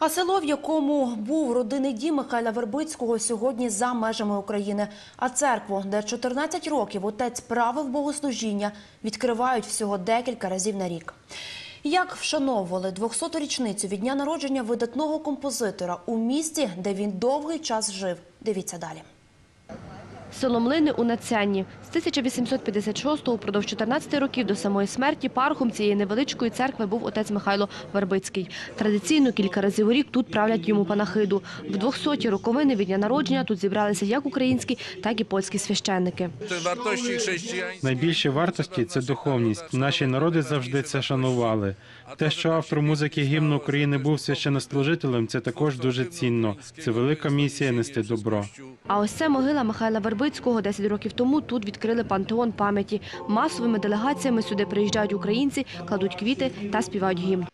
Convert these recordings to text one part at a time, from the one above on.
А село, в якому був родинний дім Михайла Вербицького, сьогодні за межами України. А церкву, де 14 років отець правив богослужіння, відкривають всього декілька разів на рік. Як вшановували 200-ту річницю від дня народження видатного композитора у місті, де він довгий час жив? Дивіться далі. Село Млини у Нацянні. З 1856-го упродовж 14 років до самої смерті пархом цієї невеличкої церкви був отець Михайло Вербицький. Традиційно кілька разів у рік тут правлять йому панахиду. В 200-ті роковини від дня народження тут зібралися як українські, так і польські священники. Найбільші вартості це духовність. Наші народи завжди це шанували. Те, що автор музики гімну України був священнослужителем, це також дуже цінно. Це велика місія нести добро. А ось це могила Михайла Вербицького. 10 років тому тут відкрили пантеон пам'яті. Масовими делегаціями сюди приїжджають українці, кладуть квіти та співають гімн.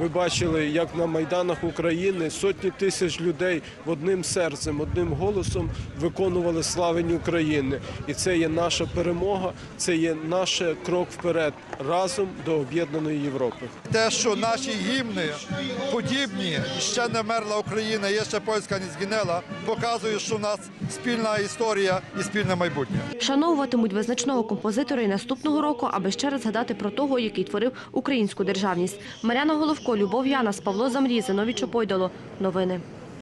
Ви бачили, як на майданах України сотні тисяч людей одним серцем, одним голосом виконували славень України. І це є наша перемога, це є наш крок вперед разом до об'єднаної Європи. те, що наші гімни подібні, ще не мерла Україна, є ще польська не згинела, показує, що в нас спільна історія і спільне майбутнє. Вшановуватимуть визначного композитора і наступного року, аби ще раз згадати про того, який творив українську державність. Маряна Головко, Любов Янас, Павло Замрій, Нові Чопойдало. Новини.